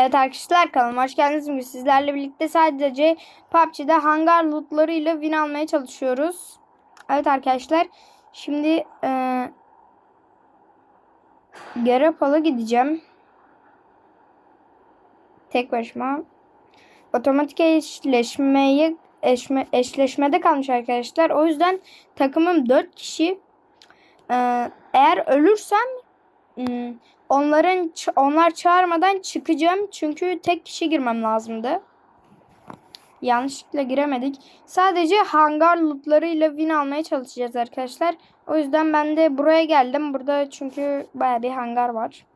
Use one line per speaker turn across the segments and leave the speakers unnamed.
Evet arkadaşlar kanalıma hoş geldiniz. Bugün sizlerle birlikte sadece PUBG'de hangar lootlarıyla win almaya çalışıyoruz. Evet arkadaşlar şimdi e, Gerapal'a gideceğim. Tek başıma. Otomatik eşleşmeyi eşme, eşleşmede kalmış arkadaşlar. O yüzden takımım 4 kişi. E, eğer ölürsem hmm, onların onlar çağırmadan çıkacağım çünkü tek kişi girmem lazımdı. Yanlışlıkla giremedik. Sadece hangar lootlarıyla win almaya çalışacağız arkadaşlar. O yüzden ben de buraya geldim. Burada çünkü baya bir hangar var.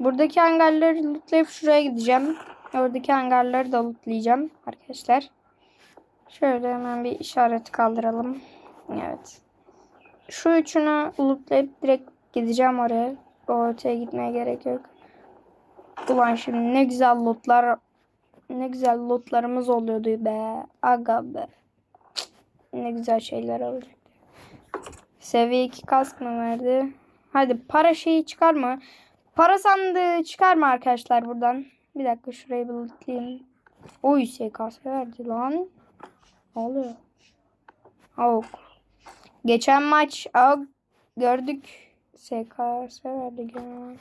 Buradaki hangarları lootlayıp şuraya gideceğim. Oradaki hangarları da lootlayacağım arkadaşlar. Şöyle hemen bir işaret kaldıralım. Evet. Şu üçünü lootlayıp direkt gideceğim oraya. O öteye gitmeye gerek yok. Ulan şimdi ne güzel lootlar ne güzel lootlarımız oluyordu be. Aga be. Ne güzel şeyler olacak. Seviye 2 kask mı verdi? Hadi para şeyi çıkar mı? Para sandığı çıkar mı arkadaşlar buradan? Bir dakika şurayı bir lootlayayım. Oy SKS verdi lan. Ne oluyor? Avuk. Geçen maç aa, gördük. SKS verdi gene.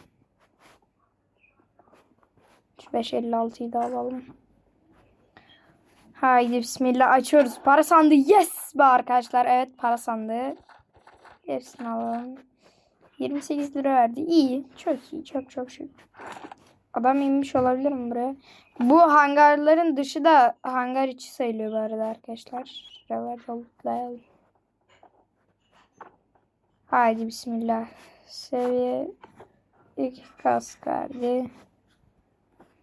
Şu 556'yı da alalım. Haydi bismillah açıyoruz. Para sandığı yes be arkadaşlar. Evet para sandığı. Hepsini alalım. 28 lira verdi. İyi. Çok iyi. Çok çok şükür. Adam inmiş olabilir mi buraya? Bu hangarların dışı da hangar içi sayılıyor bu arada arkadaşlar. Şuraları yollayalım. Haydi bismillah. Seviye 2 kask verdi.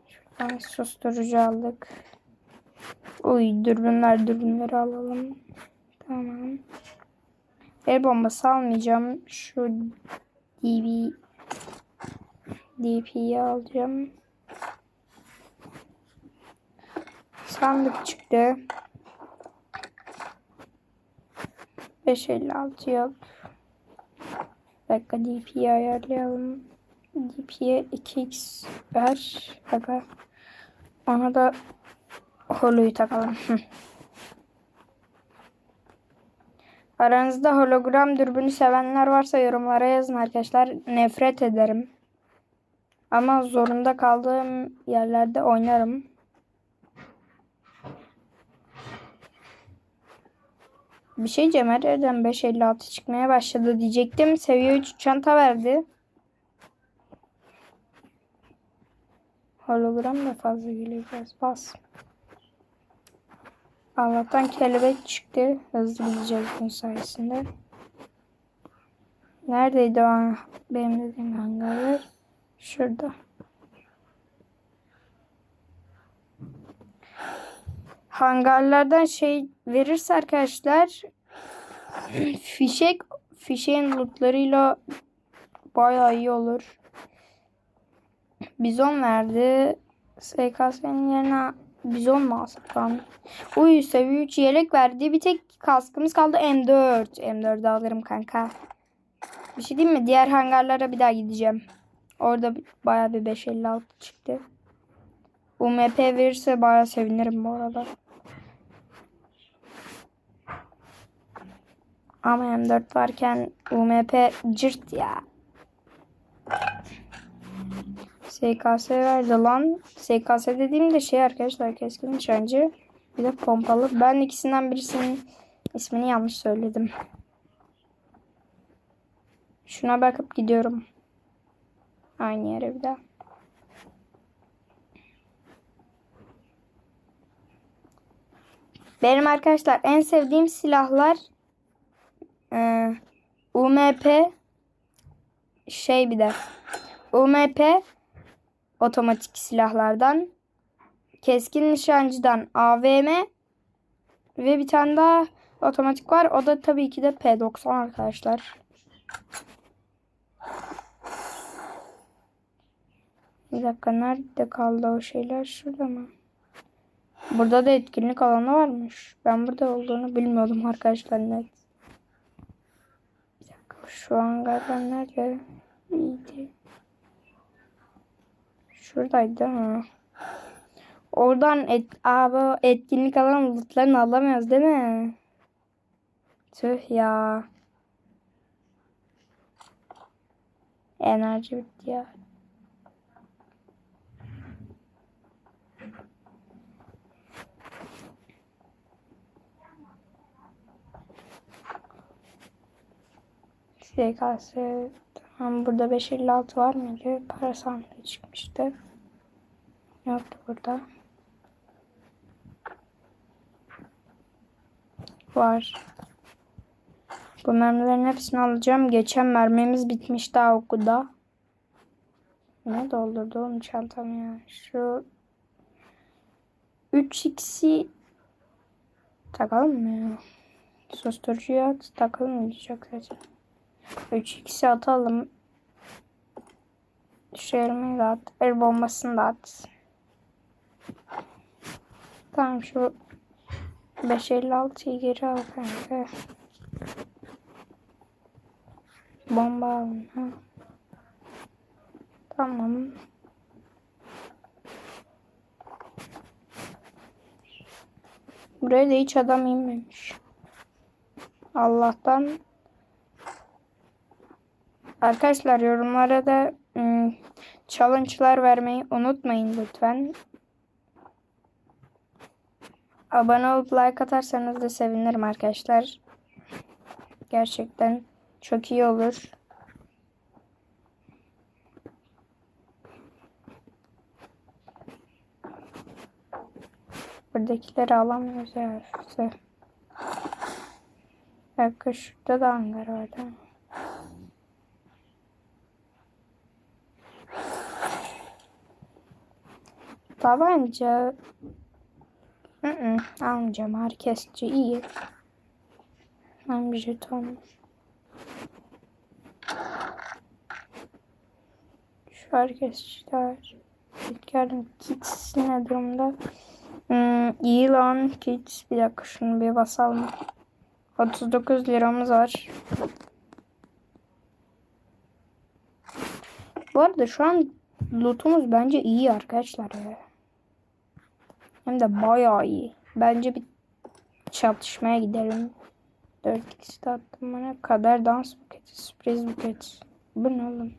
Şuradan susturucu aldık. Uy dürbünler dürbünleri alalım. Tamam. El bombası almayacağım. Şu DB DP'yi alacağım. Sandık çıktı. 556 yok. Dakika DP'yi ayarlayalım. DP'ye 2x ver. Aga. Ona da holoyu takalım. Aranızda hologram dürbünü sevenler varsa yorumlara yazın arkadaşlar. Nefret ederim. Ama zorunda kaldığım yerlerde oynarım. Bir şey diyeceğim her yerden 5.56 çıkmaya başladı diyecektim. Seviye 3 çanta verdi. Hologram da fazla biraz. Bas. Allah'tan kelebek çıktı. Hızlı gideceğiz bunun sayesinde. Neredeydi o benim dediğim hangarlar? Şurada. Hangarlardan şey verirse arkadaşlar fişek fişeğin lootlarıyla bayağı iyi olur. Bizon verdi. SKS'nin yerine bizon mu alsak lan? Uy seviye 3 yelek verdi. Bir tek kaskımız kaldı M4. M4'ü alırım kanka. Bir şey diyeyim mi? Diğer hangarlara bir daha gideceğim. Orada bayağı bir 556 çıktı. UMP verirse bayağı sevinirim bu arada. Ama M4 varken UMP cırt ya. SKS verdi lan. SKS dediğim de şey arkadaşlar keskin nişancı. Bir de pompalı. Ben ikisinden birisinin ismini yanlış söyledim. Şuna bakıp gidiyorum. Aynı yere bir daha. Benim arkadaşlar en sevdiğim silahlar e, UMP şey bir de UMP otomatik silahlardan keskin nişancıdan AVM ve bir tane daha otomatik var. O da tabii ki de P90 arkadaşlar. Bir dakika nerede kaldı o şeyler? Şurada mı? Burada da etkinlik alanı varmış. Ben burada olduğunu bilmiyordum arkadaşlar net. Şu hangardan nerede? İyiydi. Şuradaydı değil mi? Oradan et, abi etkinlik alan lootlarını alamıyoruz değil mi? Tüh ya. Enerji bitti ya. SKS tamam burada 556 var mıydı? Para sandığı çıkmıştı. Yoktu burada. Var. Bu mermilerin hepsini alacağım. Geçen mermimiz bitmiş daha okulda. Ne doldurdu oğlum çantam ya. Şu 3x'i takalım mı ya? Susturucuya takalım mı diyecek zaten. 3x'i atalım. Şu elmayı at. El bombasını da at. Tamam şu 556'yı geri al kanka. Bomba alın ha. Tamam. Buraya da hiç adam inmemiş. Allah'tan Arkadaşlar yorumlara da ım, challenge'lar vermeyi unutmayın lütfen. Abone olup like atarsanız da sevinirim arkadaşlar. Gerçekten çok iyi olur. Buradakileri alamıyoruz ya. Bir dakika şurada da hangar vardı. Tabanca Hı -hı, almayacağım. Herkesçi iyi. Ben bir jeton. Şu herkesçiler. İlker'in kits ne durumda? Hmm, iyi lan kits. Bir dakika şunu bir basalım. 39 liramız var. Bu arada şu an lootumuz bence iyi arkadaşlar ya. Hem de bayağı iyi. Bence bir çatışmaya gidelim. 4x de attım bana. Kader dans buketi, sürpriz buket. Bu ne oğlum?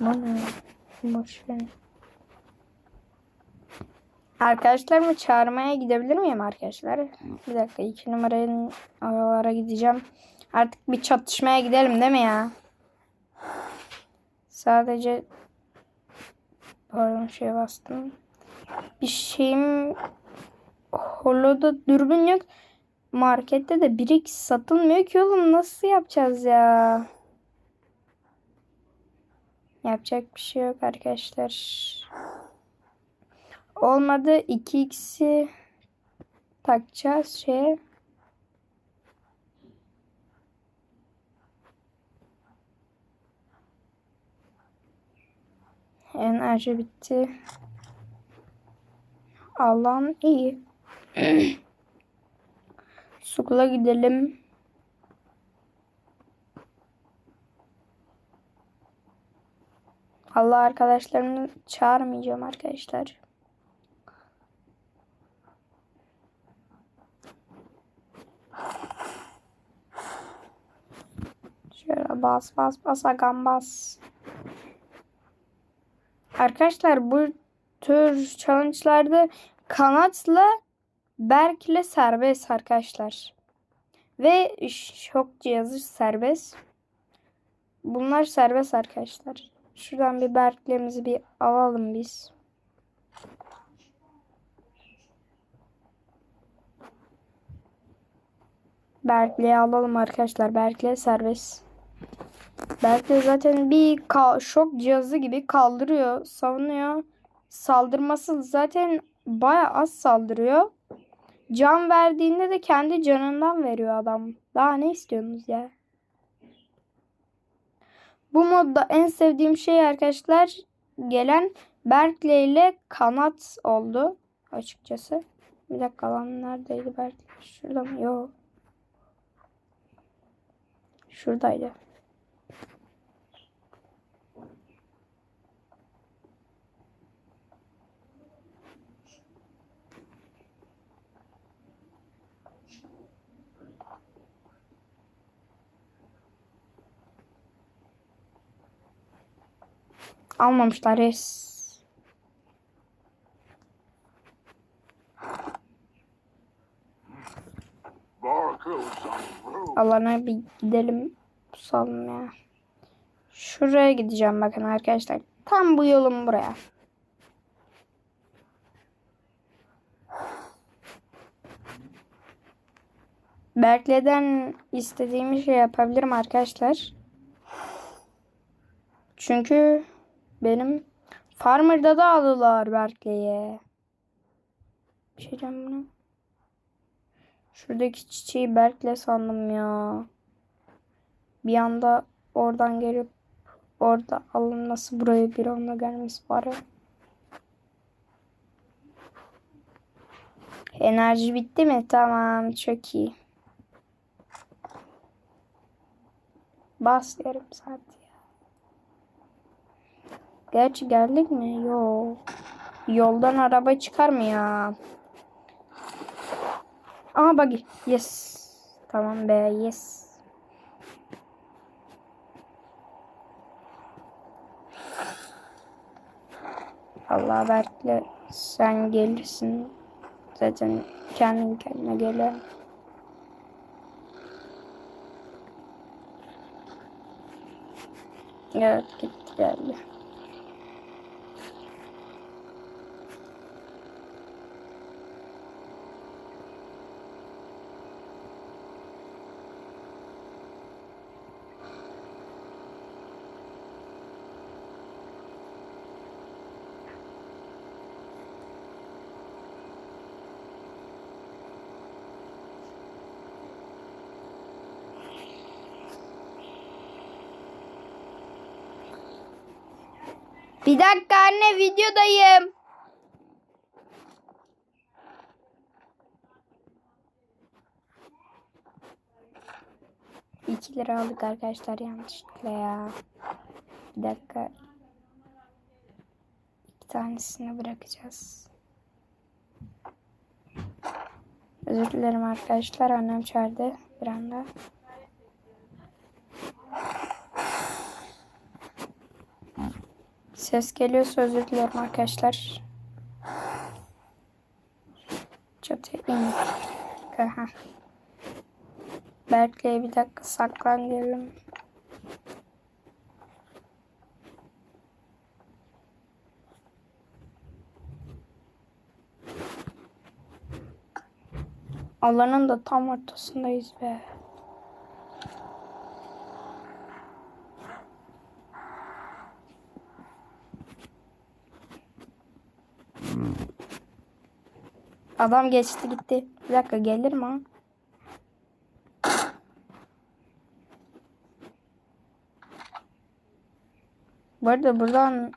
Bu ne? Boş ver. Arkadaşlarımı çağırmaya gidebilir miyim arkadaşlar? Bir dakika iki numaranın oralara gideceğim. Artık bir çatışmaya gidelim değil mi ya? Sadece pardon şey bastım. Bir şeyim Holo'da dürbün yok. Markette de 1x satılmıyor ki oğlum nasıl yapacağız ya? Yapacak bir şey yok arkadaşlar. Olmadı 2x'i takacağız şeye. Enerji bitti. Allah'ım iyi. Sukula gidelim. Allah arkadaşlarımı çağırmayacağım arkadaşlar. Şöyle bas bas bas agam bas. Arkadaşlar bu tür challenge'larda kanatla Berk'le serbest arkadaşlar. Ve şok cihazı serbest. Bunlar serbest arkadaşlar. Şuradan bir Berk'lerimizi bir alalım biz. Berk'le alalım arkadaşlar. Berk'le serbest. Belki zaten bir şok cihazı gibi kaldırıyor, savunuyor. Saldırması zaten baya az saldırıyor. Can verdiğinde de kendi canından veriyor adam. Daha ne istiyorsunuz ya? Bu modda en sevdiğim şey arkadaşlar gelen Berkeley ile kanat oldu açıkçası. Bir dakika lan neredeydi Berkeley? Şurada mı? Yok. Şuradaydı. Almamışlar es.
Barcodes on the road.
Alana bir gidelim. Pusalım ya. Şuraya gideceğim bakın arkadaşlar. Tam bu yolum buraya. Berkeley'den istediğim şey yapabilirim arkadaşlar. Çünkü benim Farmer'da da aldılar Berkeley'e. Bir şey diyeceğim buna. Şuradaki çiçeği Berk'le sandım ya. Bir anda oradan gelip orada alınması buraya bir anda gelmesi var ya. Enerji bitti mi? Tamam çok iyi. Bas yarım saat. Gerçi geldik mi? Yok. Yoldan araba çıkar mı ya? Aha buggy. Yes. Tamam be yes. Allah Berk'le sen gelirsin. Zaten kendin kendine gelen. Evet gitti geldi. Bir dakika anne videodayım. İki lira aldık arkadaşlar yanlışlıkla ya. Bir dakika. İki tanesini bırakacağız. Özür dilerim arkadaşlar. Annem çağırdı bir anda. Ses geliyorsa özür dilerim arkadaşlar. Çatıya in. Aha. Bir dakika saklan diyelim. Alanın da tam ortasındayız be. Adam geçti gitti. Bir dakika gelir mi? Bu arada buradan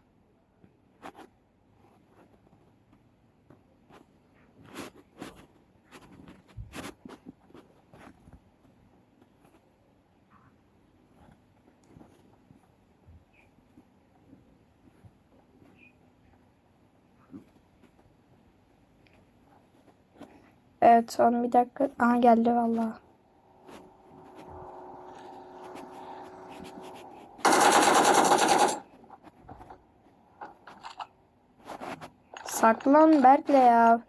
Evet son bir dakika. Aha geldi valla. Saklan Berk'le ya.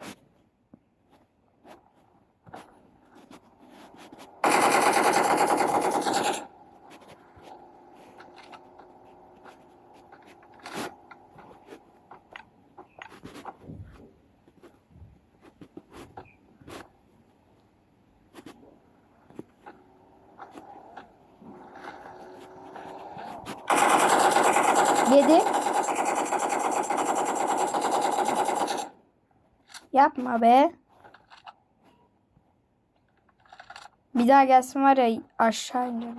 Abi. Bir daha gelsin var ya aşağı ineceğim.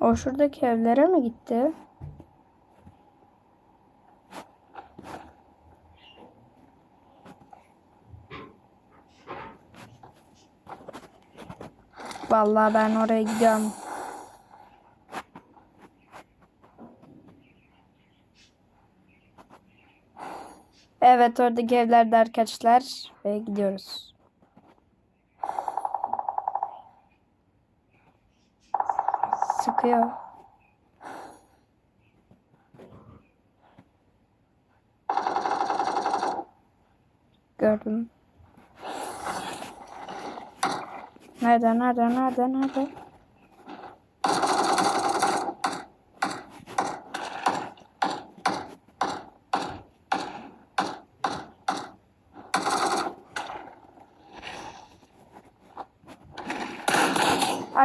O şuradaki evlere mi gitti? Vallahi ben oraya gidiyorum. Evet oradaki evlerde arkadaşlar ve gidiyoruz. Sıkıyor. Gördüm. Nerede, nerede, nerede, nerede?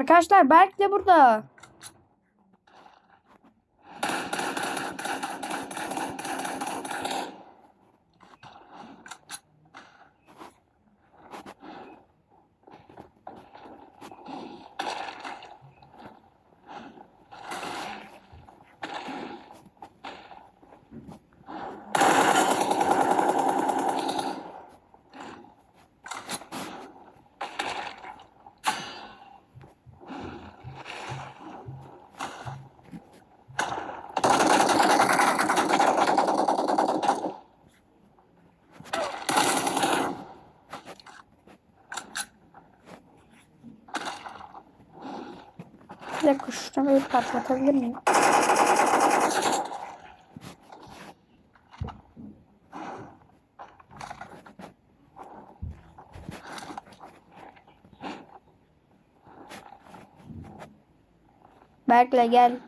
Arkadaşlar Berk de burada. Bir böyle patlatabilir miyim? Berk'le gel.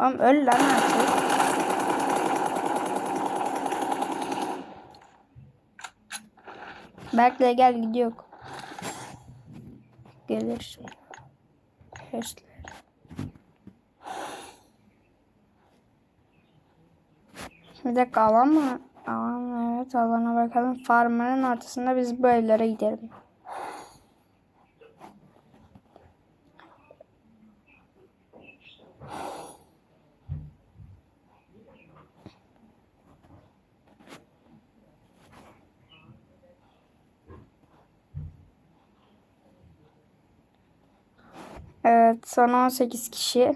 Oğlum öl lan artık. Berk'le gel gidiyor. Gelir. Arkadaşlar. Bir dakika alan mı? Alan evet alana bakalım. Farmların ortasında biz bu evlere gidelim. Son 18 kişi.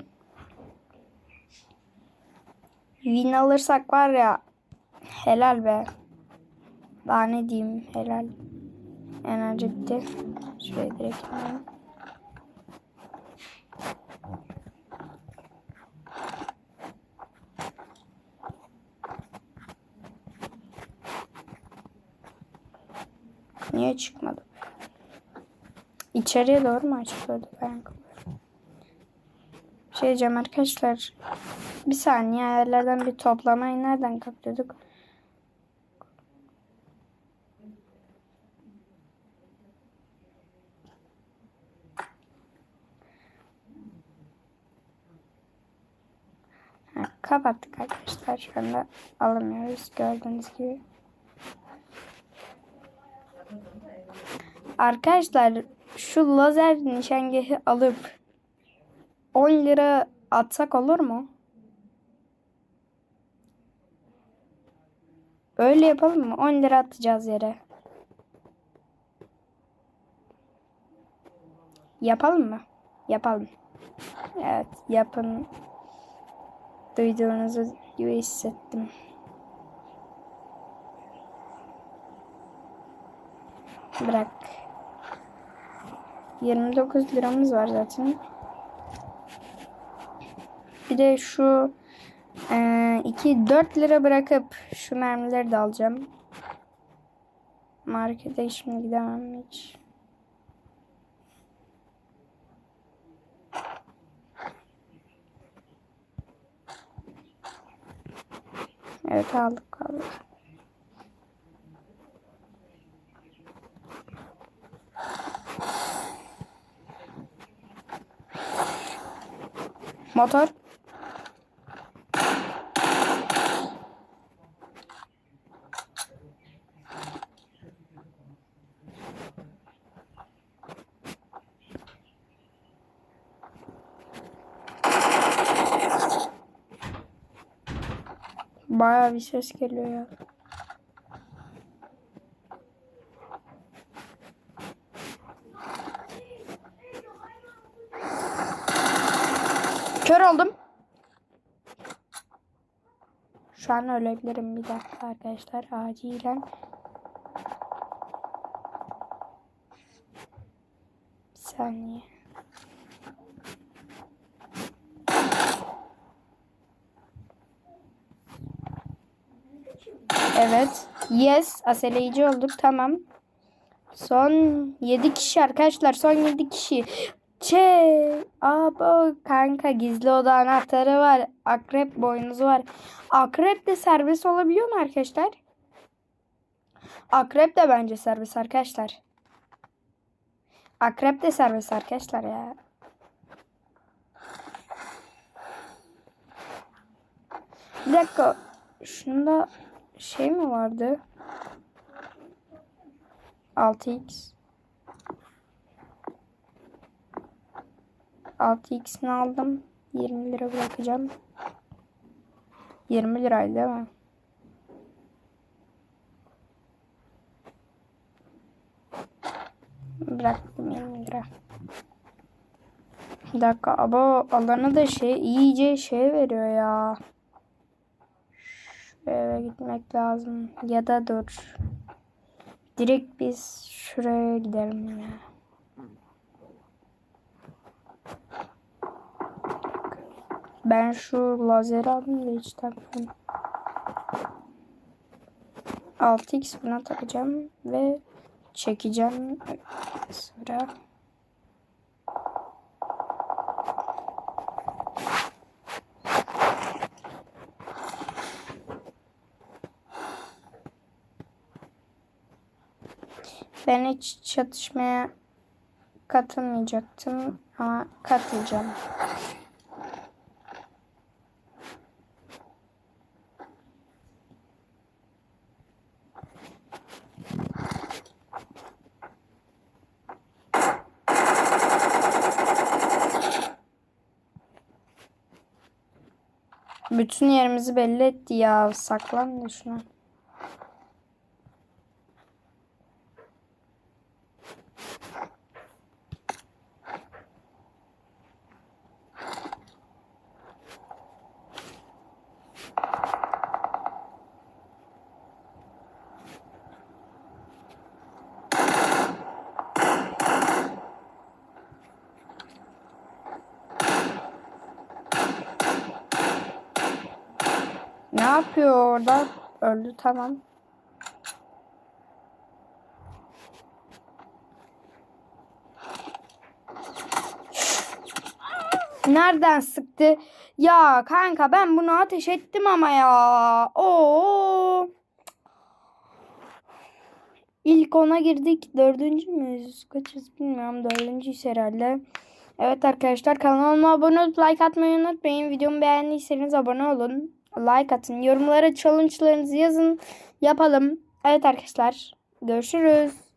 Win alırsak var ya helal be. Daha ne diyeyim helal. Enerji bitti. Şuraya direkt alalım. Niye çıkmadı? İçeriye doğru mu açılıyordu ayakkabı? Şey diyeceğim arkadaşlar. Bir saniye ayarlardan bir toplamayı nereden kapıyorduk? Kapattık arkadaşlar. Şu anda alamıyoruz gördüğünüz gibi. Arkadaşlar şu lazer nişangahı alıp 10 lira atsak olur mu? Öyle yapalım mı? 10 lira atacağız yere. Yapalım mı? Yapalım. Evet yapın. Duyduğunuzu gibi hissettim. Bırak. 29 liramız var zaten. Bir de şu 2 4 lira bırakıp şu mermileri de alacağım. Markete şimdi gidemem hiç. Evet aldık aldık. Motor. Baya bir ses geliyor ya. Kör oldum. Şu an ölebilirim bir dakika arkadaşlar acilen. Bir saniye. Evet. Yes. Aseleyici olduk. Tamam. Son 7 kişi arkadaşlar. Son 7 kişi. Çe. Abo kanka gizli oda anahtarı var. Akrep boynuzu var. Akrep de serbest olabiliyor mu arkadaşlar? Akrep de bence serbest arkadaşlar. Akrep de serbest arkadaşlar ya. Bir dakika. Şunda şey mi vardı? 6x. 6x'ini aldım. 20 lira bırakacağım. 20 liraydı değil mi? Bıraktım 20 lira. Bir dakika ama alanı da şey iyice şey veriyor ya. Eve gitmek lazım. Ya da dur. Direkt biz şuraya gidelim ya. Ben şu lazeri alayım da hiç takmıyorum. 6x buna takacağım ve çekeceğim sıra. Ben hiç çatışmaya katılmayacaktım ama katılacağım. Bütün yerimizi belli etti ya. Saklan da şuna. Ne yapıyor orada? Öldü tamam. Nereden sıktı? Ya kanka ben bunu ateş ettim ama ya. Oo. İlk ona girdik. Dördüncü müyüz? Kaçız bilmiyorum. Dördüncüyüz herhalde. Evet arkadaşlar kanalıma abone olup like atmayı unutmayın. Videomu beğendiyseniz abone olun. Like atın. Yorumlara challenge'larınızı yazın. Yapalım. Evet arkadaşlar. Görüşürüz.